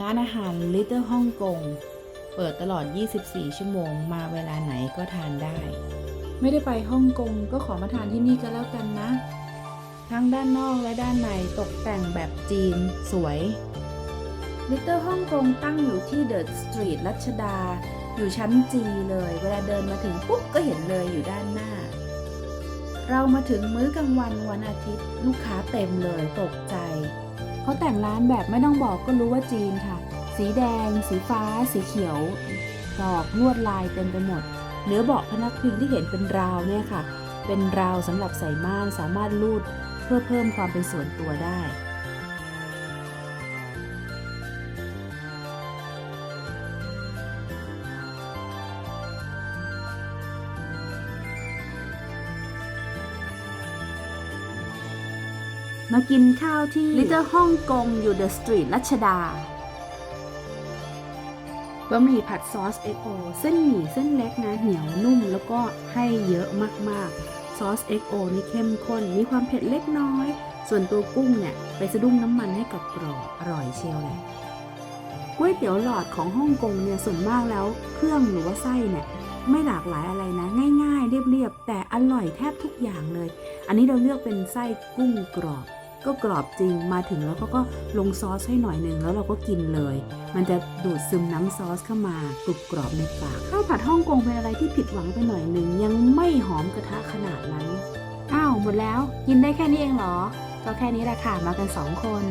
ร้านอาหาร Little ฮ่องกงเปิดตลอด 24 ชั่วโมง มาเวลาไหนก็ทานได้ ไม่ได้ไปฮ่องกงก็ขอมาทานที่นี่ก็แล้วกันนะ ทั้งด้านนอกและด้านในตกแต่งแบบจีนสวย Little ฮ่องกงตั้งอยู่ที่เดอะสตรีทรัชดา อยู่ชั้นจีเลย เวลาเดินมาถึงปุ๊บก็เห็นเลยอยู่ด้านหน้า เรามาถึงมื้อกลางวันวันอาทิตย์ ลูกค้าเต็มเลยตกใจ เขาแต่งร้านแบบไม่ต้องบอกก็รู้ว่าจีนค่ะ สีแดง สีฟ้า สีเขียว ดอกลวดลายเต็มไปหมดเนื้อเบาะพนักพิงที่เห็นเป็นราวเนี่ยค่ะ เป็นราวสำหรับใส่ม่านสามารถลูดเพื่อเพิ่มความเป็นส่วนตัวได้ มากินข้าวที่ Little ฮ่องกงอยู่เดอะสตรีทรัชดาบะหมี่ผัดซอส XO เส้นหมี่เส้นเล็กนะเหนียวนุ่มแล้วก็ให้เยอะมากๆ ซอส XO นี่เข้มข้น มีความเผ็ดเล็กน้อย ส่วนตัวกุ้งเนี่ยไปสะดุ้งน้ำมันให้กับกรอบอร่อยเชียวแหละก๋วยเตี๋ยวหลอดของฮ่องกงเนี่ยส่วนมากแล้ว เครื่องหรือว่าไส้เนี่ยไม่หลากหลายอะไรนะ ง่าย ๆ เรียบๆแต่อร่อยแทบทุกอย่างเลย อันนี้เราเลือกเป็นไส้กุ้งกรอบ ก็กรอบจริงมาถึงแล้วก็ก็ลงซอสให้หน่อยหนึ่งแล้วเราก็กินเลย มันจะดูดซึมน้ำซอสเข้ามากรุบกรอบในปากข้าวผัดฮ่องกงเป็นอะไรที่ผิดหวังไปหน่อยหนึ่งยังไม่หอมกระทะขนาดนั้นอ้าวหมดแล้วกินได้แค่นี้เองเหรอ ก็แค่นี้แหละค่ะมากันสองคน